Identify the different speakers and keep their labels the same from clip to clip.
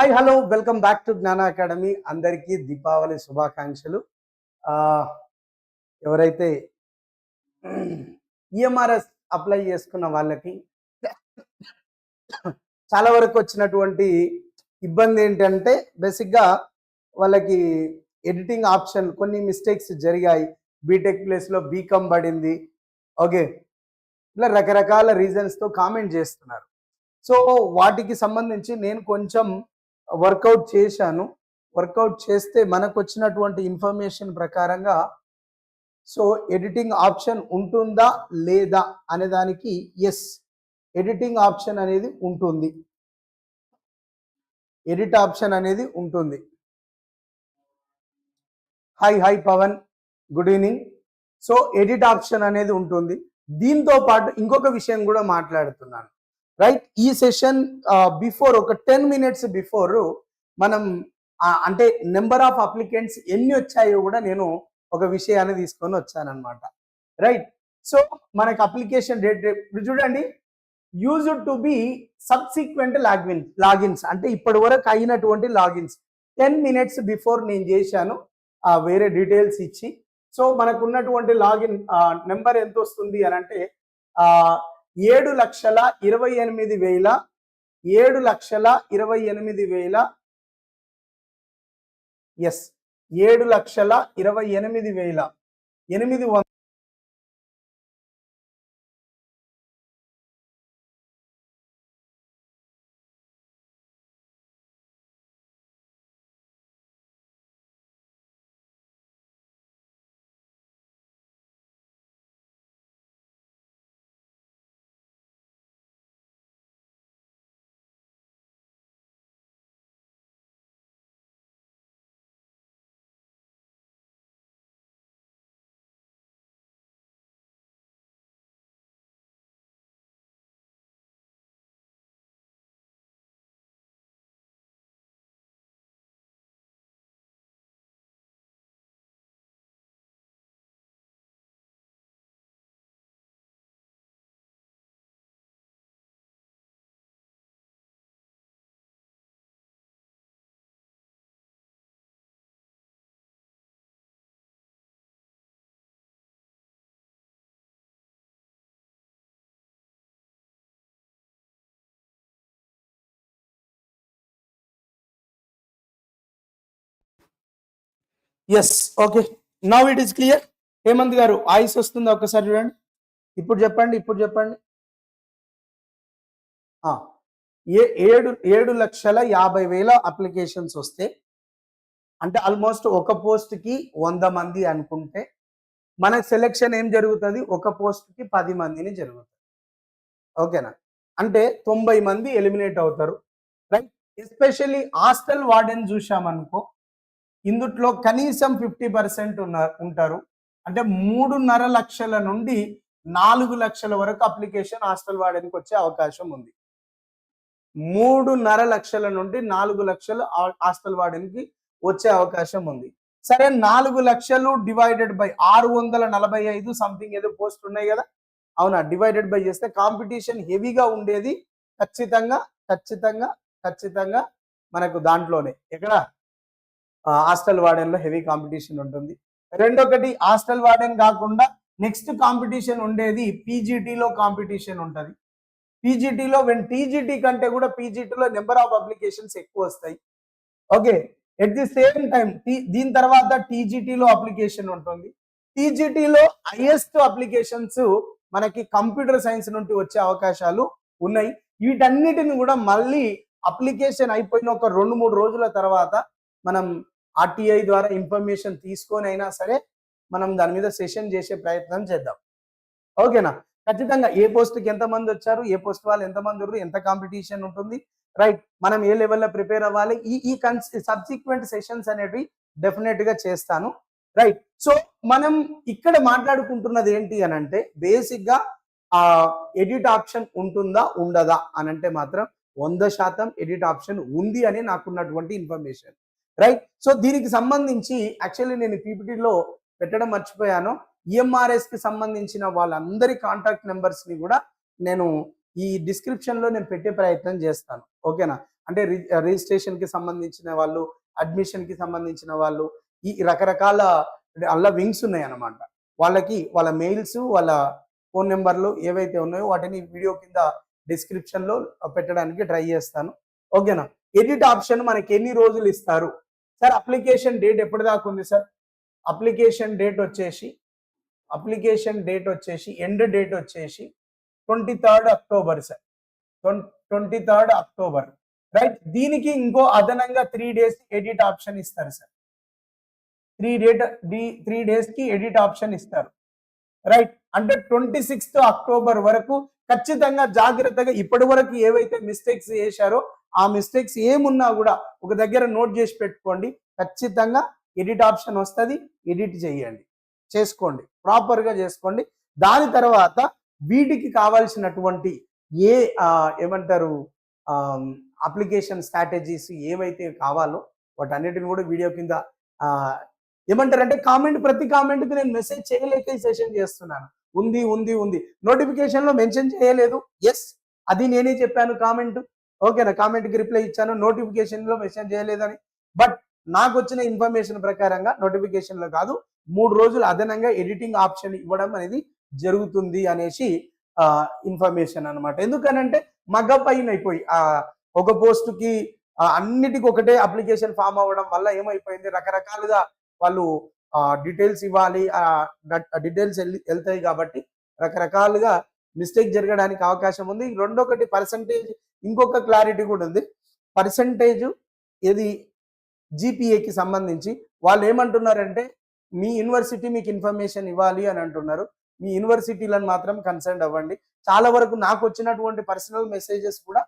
Speaker 1: Hi hello welcome back to Gnana academy అందరికీ దీపావళి శుభాకాంక్షలు. ఎవరైతే ఈఎంఆర్ఎస్ అప్లై చేసుకున్న వాళ్ళకి చాలా వరకు వచ్చినటువంటి ఇబ్బంది ఏంటంటే బేసిక్గా వాళ్ళకి ఎడిటింగ్ ఆప్షన్ కొన్ని మిస్టేక్స్ జరిగాయి. బీటెక్ ప్లేస్లో బీకామ్ పడింది. ఓకే ఇలా రకరకాల రీజన్స్తో కామెంట్ చేస్తున్నారు. సో వాటికి సంబంధించి నేను కొంచెం వర్కౌట్ చేశాను. వర్కౌట్ చేస్తే మనకు వచ్చినటువంటి ఇన్ఫర్మేషన్ ప్రకారంగా సో ఎడిటింగ్ ఆప్షన్ ఉంటుందా లేదా అనే దానికి ఎస్ ఎడిటింగ్ ఆప్షన్ అనేది ఉంటుంది. ఎడిట్ ఆప్షన్ అనేది ఉంటుంది. Hi hi Pavan good evening so edit option అనేది ఉంటుంది. దీంతో పాటు ఇంకొక విషయం కూడా మాట్లాడుతున్నాను. రైట్ ఈ సెషన్ బిఫోర్ ఒక టెన్ మినిట్స్ బిఫోర్ మనం అంటే నెంబర్ ఆఫ్ అప్లికెంట్స్ ఎన్ని వచ్చాయో కూడా నేను ఒక విషయాన్ని తీసుకొని వచ్చానమాట రైట్ సో మనకు అప్లికేషన్ డేట్ ఇప్పుడు చూడండి. Used to be subsequent login logins అంటే ఇప్పటి వరకు అయినటువంటి లాగిన్స్ టెన్ మినిట్స్ బిఫోర్ నేను చేశాను వేరే డీటెయిల్స్ ఇచ్చి. సో మనకు ఉన్నటువంటి లాగిన్ నెంబర్ ఎంత వస్తుంది అని అంటే ఏడు లక్షల ఇరవై ఎనిమిది వేల ఏడు లక్షల ఇరవై ఎనిమిది వేల ఎస్ ఏడు లక్షల ఇరవై ఎనిమిది వేల ఎనిమిది yes okay now it is clear Hemanth గారు ఆయుస్ వస్తుందా ఒకసారి చూడండి. ఇప్పుడు చెప్పండి ఇప్పుడు చెప్పండి. ఏ ఏడు ఏడు లక్షల యాభై వేల అప్లికేషన్స్ వస్తే అంటే ఆల్మోస్ట్ ఒక పోస్ట్కి వంద మంది అనుకుంటే మన సెలెక్షన్ ఏం జరుగుతుంది? ఒక పోస్ట్కి పది మందిని జరుగుతుంది. ఓకేనా? అంటే తొంభై మంది ఎలిమినేట్ అవుతారు. రైట్ ఎస్పెషల్లీ హాస్టల్ వార్డెన్ చూసామనుకో ఇందుట్లో కనీసం ఫిఫ్టీ పర్సెంట్ ఉన్నారు ఉంటారు. అంటే మూడున్నర లక్షల నుండి నాలుగు లక్షల వరకు అప్లికేషన్ హాస్టల్ వాడడానికి వచ్చే అవకాశం ఉంది. మూడున్నర లక్షల నుండి నాలుగు లక్షలు హాస్టల్ వాడడానికి వచ్చే అవకాశం ఉంది. సరే నాలుగు లక్షలు డివైడెడ్ బై ఆరు వందల నలభై ఐదు సంథింగ్ ఏదో పోస్ట్ ఉన్నాయి కదా? అవునా? డివైడెడ్ బై చేస్తే కాంపిటీషన్ హెవీగా ఉండేది ఖచ్చితంగా ఖచ్చితంగా ఖచ్చితంగా మనకు దాంట్లోనే. ఎక్కడ? హాస్టల్ వార్డెన్లో హెవీ కాంపిటీషన్ ఉంటుంది. రెండొకటి హాస్టల్ వార్డెన్ కాకుండా నెక్స్ట్ కాంపిటీషన్ ఉండేది పీజీటీలో కాంపిటీషన్ ఉంటుంది. పీజీటీలో వెన్ టీజీటీ కంటే కూడా పీజీటీలో నెంబర్ ఆఫ్ అప్లికేషన్స్ ఎక్కువ వస్తాయి. Okay at the same time దీని తర్వాత టీజీటీలో అప్లికేషన్ ఉంటుంది. టీజీటీలో హైయెస్ట్ అప్లికేషన్స్ మనకి కంప్యూటర్ సైన్స్ నుండి వచ్చే అవకాశాలు ఉన్నాయి. వీటన్నిటిని కూడా మళ్ళీ అప్లికేషన్ అయిపోయిన ఒక రెండు మూడు రోజుల తర్వాత మనం ఆర్టీఐ ద్వారా ఇన్ఫర్మేషన్ తీసుకొని అయినా సరే మనం దాని మీద సెషన్ చేసే ప్రయత్నం చేద్దాం. ఓకేనా? ఖచ్చితంగా ఏ పోస్ట్కి ఎంతమంది వచ్చారు ఏ పోస్ట్ వాళ్ళు ఎంతమంది ఉన్నారు ఎంత కాంపిటీషన్ ఉంటుంది రైట్ మనం ఏ లెవెల్లో ప్రిపేర్ అవ్వాలి ఈ ఈ సబ్సిక్వెంట్ సెషన్స్ అనేవి డెఫినెట్గా చేస్తాను రైట్. సో మనం ఇక్కడ మాట్లాడుకుంటున్నది ఏంటి అని అంటే బేసిక్గా ఆ ఎడిట్ ఆప్షన్ ఉంటుందా ఉండదా అని అంటే మాత్రం వంద శాతం ఎడిట్ ఆప్షన్ ఉంది అని నాకున్నటువంటి ఇన్ఫర్మేషన్. రైట్ సో దీనికి సంబంధించి యాక్చువల్లీ నేను పీపీటీలో పెట్టడం మర్చిపోయాను. ఈఎంఆర్ఎస్కి సంబంధించిన వాళ్ళందరి కాంటాక్ట్ నెంబర్స్ని కూడా నేను ఈ డిస్క్రిప్షన్లో నేను పెట్టే ప్రయత్నం చేస్తాను. ఓకేనా? అంటే రిజిస్ట్రేషన్కి సంబంధించిన వాళ్ళు అడ్మిషన్కి సంబంధించిన వాళ్ళు ఈ రకరకాల అలా వింగ్స్ ఉన్నాయి వాళ్ళకి వాళ్ళ మెయిల్స్ వాళ్ళ ఫోన్ నెంబర్లు ఏవైతే ఉన్నాయో వాటిని వీడియో కింద డిస్క్రిప్షన్లో పెట్టడానికి ట్రై చేస్తాను. ఓకేనా? ఎడిట్ ఆప్షన్ మనకి ఎన్ని రోజులు ఇస్తారు? సార్ అప్లికేషన్ డేట్ ఎప్పటిదాకా ఉంది సార్? అప్లికేషన్ డేట్ వచ్చేసి అప్లికేషన్ డేట్ వచ్చేసి ఎండ్ డేట్ వచ్చేసి twenty third October sir. Twenty third October right దీనికి ఇంకో అదనంగా త్రీ డేస్ ఎడిట్ ఆప్షన్ ఇస్తారు sir. Three date D three డేస్కి ఎడిట్ ఆప్షన్ ఇస్తారు. రైట్ అంటే ట్వంటీ సిక్స్త్ అక్టోబర్ వరకు ఖచ్చితంగా జాగ్రత్తగా ఇప్పటి వరకు ఏవైతే మిస్టేక్స్ చేశారో ఆ మిస్టేక్స్ ఏమున్నా కూడా ఒక దగ్గర నోట్ చేసి పెట్టుకోండి. ఖచ్చితంగా ఎడిట్ ఆప్షన్ వస్తుంది ఎడిట్ చేయండి. చేసుకోండి. ప్రాపర్గా చేసుకోండి. దాని తర్వాత వీటికి కావాల్సినటువంటి ఏ ఏమంటారు అప్లికేషన్ స్ట్రాటజీస్ ఏవైతే కావాలో వాటన్నిటిని కూడా వీడియో కింద ఏమంటారు ఏమంటారంటే కామెంట్ ప్రతి కామెంట్కి నేను మెసేజ్ చేయలేక ఈ సెషన్ చేస్తున్నాను. ఉంది ఉంది ఉంది. నోటిఫికేషన్లో మెన్షన్ చేయలేదు. ఎస్ అది నేనే చెప్పాను. కామెంట్ ఓకేనా కామెంట్కి రిప్లై ఇచ్చాను నోటిఫికేషన్లో మెసేజ్ మెన్షన్ చేయలేదని. బట్ నాకు వచ్చిన ఇన్ఫర్మేషన్ ప్రకారంగా నోటిఫికేషన్లో కాదు మూడు రోజులు అదనంగా ఎడిటింగ్ ఆప్షన్ ఇవ్వడం అనేది జరుగుతుంది అనేసి ఇన్ఫర్మేషన్ అన్నమాట. ఎందుకనంటే మగ పైన అయిపోయి ఒక పోస్టుకి అన్నిటికి అన్నిటికీ ఒకటే అప్లికేషన్ ఫామ్ అవ్వడం వల్ల ఏమైపోయింది? రకరకాలుగా వాళ్ళు డీటెయిల్స్ ఇవ్వాలి డీటెయిల్స్ వెళ్తాయి కాబట్టి రకరకాలుగా మిస్టేక్ జరగడానికి అవకాశం ఉంది. రెండొకటి పర్సంటేజ్ ఇంకొక క్లారిటీ కూడా ఉంది. పర్సంటేజ్ ఇది జీపీఏకి సంబంధించి వాళ్ళు ఏమంటున్నారంటే మీ యూనివర్సిటీ మీకు ఇన్ఫర్మేషన్ ఇవ్వాలి అని అంటున్నారు. మీ యూనివర్సిటీలను మాత్రం కన్సర్న్ అవ్వండి. చాలా వరకు నాకు వచ్చినటువంటి పర్సనల్ మెసేజెస్ కూడా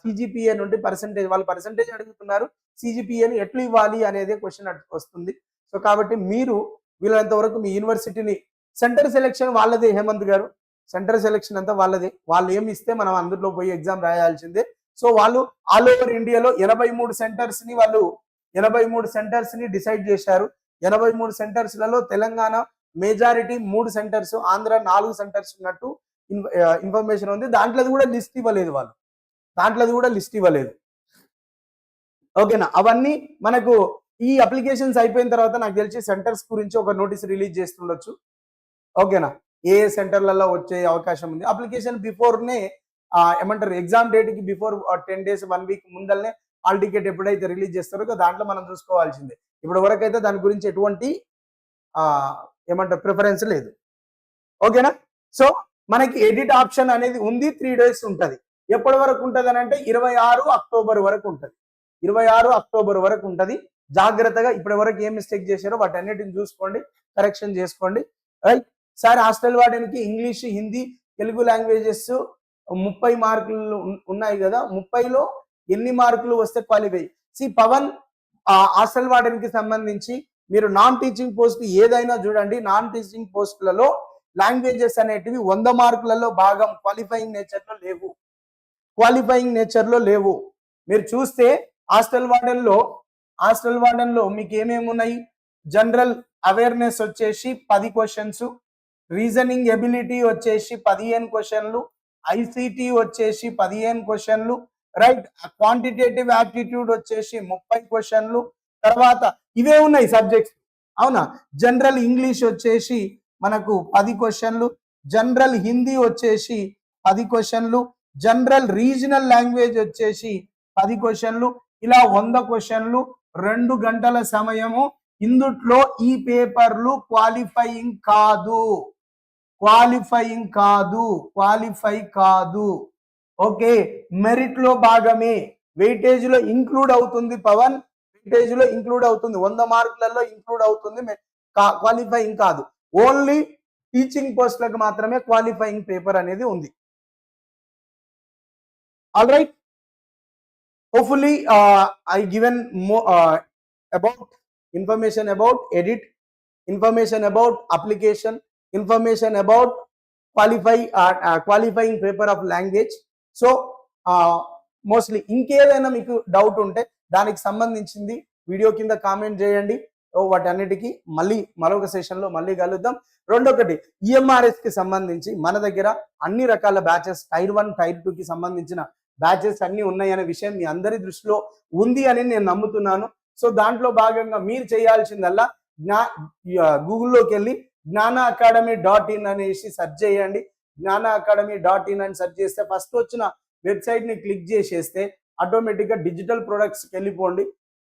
Speaker 1: సిజిపిఏ నుండి పర్సంటేజ్ వాళ్ళు పర్సంటేజ్ అడుగుతున్నారు. సిజిపిఏని ఎట్లు ఇవ్వాలి అనేది క్వశ్చన్ వస్తుంది. సో కాబట్టి మీరు వీళ్ళంత వరకు మీ యూనివర్సిటీని సెంటర్ సెలెక్షన్ వాళ్ళదే హేమంత్ గారు. సెంటర్ సెలెక్షన్ అంతా వాళ్ళది. వాళ్ళు ఏమి ఇస్తే మనం అందులో పోయి ఎగ్జామ్ రాయాల్సిందే. సో వాళ్ళు ఆల్ ఓవర్ ఇండియాలో ఎనభై మూడు సెంటర్స్ని వాళ్ళు ఎనభై మూడు సెంటర్స్ని డిసైడ్ చేశారు. ఎనభై మూడు సెంటర్స్లలో తెలంగాణ మెజారిటీ మూడు సెంటర్స్ ఆంధ్ర నాలుగు సెంటర్స్ ఉన్నట్టు ఇన్ఫర్మేషన్ ఉంది. దాంట్లో కూడా లిస్ట్ ఇవ్వలేదు వాళ్ళు. దాంట్లో కూడా లిస్ట్ ఇవ్వలేదు. ఓకేనా? అవన్నీ మనకు ఈ అప్లికేషన్స్ అయిపోయిన తర్వాత నాకు తెలిసి సెంటర్స్ గురించి ఒక నోటీస్ రిలీజ్ చేస్తుండొచ్చు. ఓకేనా? ఏ సెంటర్లలో వచ్చే అవకాశం ఉంది. అప్లికేషన్ బిఫోర్నే ఏమంటారు ఎగ్జామ్ డేట్కి before ten days one week ముందల్నే hall ticket ఎప్పుడైతే రిలీజ్ చేస్తారో దాంట్లో మనం చూసుకోవాల్సిందే. ఇప్పటి వరకు అయితే దాని గురించి ఎటువంటి ఏమంటారు ప్రిఫరెన్స్ లేదు. ఓకేనా? సో మనకి ఎడిట్ ఆప్షన్ అనేది ఉంది త్రీ డేస్ ఉంటుంది. ఎప్పటి వరకు ఉంటుంది అని అంటే ఇరవై ఆరు అక్టోబర్ వరకు ఉంటుంది. ఇరవై ఆరు అక్టోబర్ వరకు ఉంటుంది. జాగ్రత్తగా ఇప్పటి వరకు ఏం మిస్టేక్ చేశారో వాటన్నిటిని చూసుకోండి కరెక్షన్ చేసుకోండి. రైట్? సార్ హాస్టల్ వాడడానికి ఇంగ్లీష్ హిందీ తెలుగు లాంగ్వేజెస్ ముప్పై మార్కులు ఉన్నాయి కదా. ముప్పైలో ఎన్ని మార్కులు వస్తే క్వాలిఫై? సి పవన్ హాస్టల్ వాడడానికి సంబంధించి మీరు నాన్ టీచింగ్ పోస్ట్ ఏదైనా చూడండి. నాన్ టీచింగ్ పోస్టులలో లాంగ్వేజెస్ అనేటివి వంద మార్కులలో భాగం క్వాలిఫైయింగ్ నేచర్లో లేవు. క్వాలిఫైయింగ్ నేచర్లో లేవు. మీరు చూస్తే హాస్టల్ వార్డెన్లో హాస్టల్ వార్డెన్లో మీకు ఏమేమి ఉన్నాయి జనరల్ అవేర్నెస్ వచ్చేసి పది క్వశ్చన్స్ రీజనింగ్ ఎబిలిటీ వచ్చేసి పదిహేను క్వశ్చన్లు ఐసిటి వచ్చేసి పదిహేను క్వశ్చన్లు రైట్? క్వాంటిటేటివ్ యాప్టిట్యూడ్ వచ్చేసి ముప్పై క్వశ్చన్లు తర్వాత ఇవే ఉన్నాయి సబ్జెక్ట్స్ అవునా? జనరల్ ఇంగ్లీష్ వచ్చేసి మనకు పది క్వశ్చన్లు జనరల్ హిందీ వచ్చేసి పది క్వశ్చన్లు జనరల్ రీజనల్ లాంగ్వేజ్ వచ్చేసి పది క్వశ్చన్లు ఇలా వంద క్వశ్చన్లు రెండు గంటల సమయము ఇందుట్లో ఈ పేపర్లు క్వాలిఫైయింగ్ కాదు. క్వాలిఫైయింగ్ కాదు. క్వాలిఫై కాదు. ఓకే మెరిట్లో భాగమే. వెయిటేజ్లో ఇంక్లూడ్ అవుతుంది పవన్ వెయిటేజ్లో ఇంక్లూడ్ అవుతుంది. వంద మార్కులలో ఇంక్లూడ్ అవుతుంది క్వాలిఫైయింగ్ కాదు. ఓన్లీ టీచింగ్ పోస్ట్లకు మాత్రమే క్వాలిఫైయింగ్ పేపర్ అనేది ఉంది. All right? Hopefully I given more about information about edit information about application information about qualify uh, uh, qualifying paper of language. So mostly uh, ఇంకేదైనా మీకు doubt ఉంటే దానికి సంబంధించింది వీడియో కింద కామెంట్ చేయండి. ఓ వాటన్నిటికీ మళ్ళీ మరొక సెషన్లో మళ్ళీ కలుద్దాం. రెండొకటి ఈఎంఆర్ఎస్కి సంబంధించి మన దగ్గర అన్ని రకాల batches tier one tier two కి సంబంధించిన బ్యాచెస్ అన్నీ ఉన్నాయనే విషయం మీ అందరి దృష్టిలో ఉంది అని నేను నమ్ముతున్నాను. సో దాంట్లో భాగంగా మీరు చేయాల్సిందల్లా జ్ఞా గూగుల్లోకి వెళ్ళి జ్ఞాన అకాడమీ డాట్ ఇన్ అనేసి సెర్చ్ చేయండి. జ్ఞాన అకాడమీ డాట్ ఇన్ అని సెర్చ్ చేస్తే ఫస్ట్ వచ్చిన వెబ్సైట్ని క్లిక్ చేసేస్తే ఆటోమేటిక్గా డిజిటల్ ప్రొడక్ట్స్కి వెళ్ళిపోండి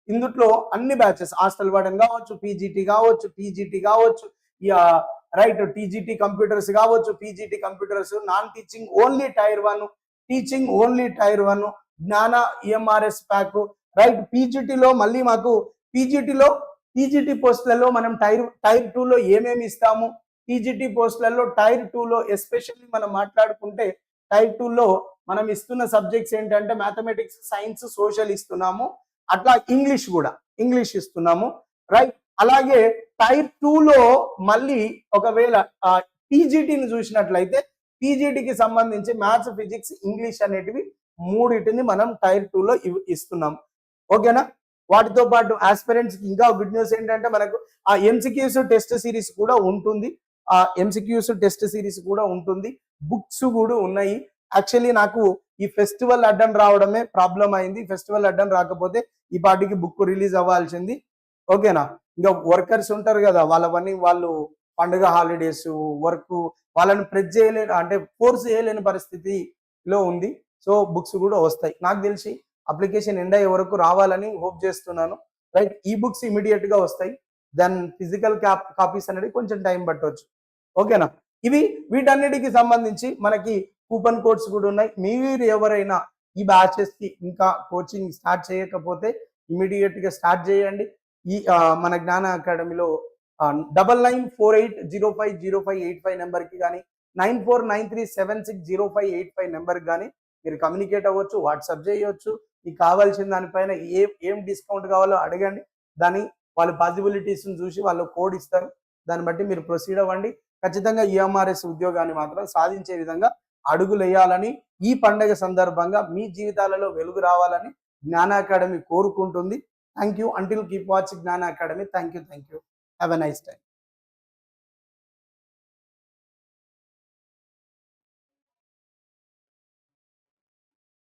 Speaker 1: ఇందుట్లో అన్ని బ్యాచెస్ హాస్టల్ వాడన్ కావచ్చు పీజీటీ కావచ్చు టీజీటీ కావచ్చు రైట్ టీజీటీ కంప్యూటర్స్ కావచ్చు PGT computers non teaching only tier one teaching only tier one Gnana EMRS pack right పీజీటీలో మళ్ళీ మాకు పీజీటీలో పీజీటీ పోస్టులలో మనం టైర్ టైర్ టూలో ఏమేమి ఇస్తాము? పీజీటీ పోస్టులలో టైర్ టూలో ఎస్పెషల్లీ మనం మాట్లాడుకుంటే టైర్ టూలో మనం ఇస్తున్న సబ్జెక్ట్స్ ఏంటంటే మ్యాథమెటిక్స్ సైన్స్ సోషల్ ఇస్తున్నాము. అట్లా ఇంగ్లీష్ కూడా ఇంగ్లీష్ ఇస్తున్నాము. రైట్ అలాగే టైర్ టూలో మళ్ళీ ఒకవేళ పీజీటీని చూసినట్లయితే పీజీటీకి సంబంధించి మ్యాథ్స్ ఫిజిక్స్ ఇంగ్లీష్ అనేటివి మూడింటిని మనం టైర్ టూలో ఇస్తున్నాం ఓకేనా? వాటితో పాటు ఆస్పిరెంట్స్కి ఇంకా గుడ్ న్యూస్ ఏంటంటే మనకు ఆ ఎంసీక్యూస్ టెస్ట్ సిరీస్ కూడా ఉంటుంది. ఆ ఎంసీక్యూస్ టెస్ట్ సిరీస్ కూడా ఉంటుంది. బుక్స్ కూడా ఉన్నాయి. యాక్చువల్లీ నాకు ఈ ఫెస్టివల్ అడ్డం రావడమే ప్రాబ్లం అయింది. ఫెస్టివల్ అడ్డం రాకపోతే ఈ పాటికి బుక్ రిలీజ్ అవ్వాల్సింది. ఓకేనా? ఇంకా వర్కర్స్ ఉంటారు కదా వాళ్ళవన్నీ వాళ్ళు పండుగ హాలిడేస్ వర్క్ వాళ్ళని ప్రెస్ చేయలేని అంటే ఫోర్స్ చేయలేని పరిస్థితిలో ఉంది. సో బుక్స్ కూడా వస్తాయి. నాకు తెలిసి అప్లికేషన్ ఎండ్ అయ్యే వరకు రావాలని హోప్ చేస్తున్నాను. రైట్ ఈ బుక్స్ ఇమీడియట్గా వస్తాయి. దెన్ ఫిజికల్ కాపీస్ అనేది కొంచెం టైం పట్టవచ్చు ఓకేనా ఇవి వీటన్నిటికి సంబంధించి మనకి కూపన్ కోడ్స్ కూడా ఉన్నాయి. మీరు ఎవరైనా ఈ బ్యాచెస్కి ఇంకా కోచింగ్ స్టార్ట్ చేయకపోతే ఇమీడియట్గా స్టార్ట్ చేయండి. ఈ మన జ్ఞాన అకాడమీలో double nine four eight zero five zero five eight five నెంబర్కి కానీ nine four nine three seven six zero five eight five నెంబర్కి కానీ మీరు కమ్యూనికేట్ అవ్వచ్చు వాట్సాప్ చేయవచ్చు మీకు కావాల్సిన దానిపైన ఏ ఏం డిస్కౌంట్ కావాలో అడగండి. దాని వాళ్ళ పాసిబిలిటీస్ని చూసి వాళ్ళు కోడ్ ఇస్తారు. దాన్ని బట్టి మీరు ప్రొసీడ్ అవ్వండి. ఖచ్చితంగా ఈఎంఆర్ఎస్ ఉద్యోగాన్ని మాత్రం సాధించే విధంగా అడుగులు వేయాలని ఈ పండగ సందర్భంగా మీ జీవితాలలో వెలుగు రావాలని జ్ఞాన అకాడమీ కోరుకుంటుంది. Thank you until keep watch Gnana Academy. Thank you thank you have a nice time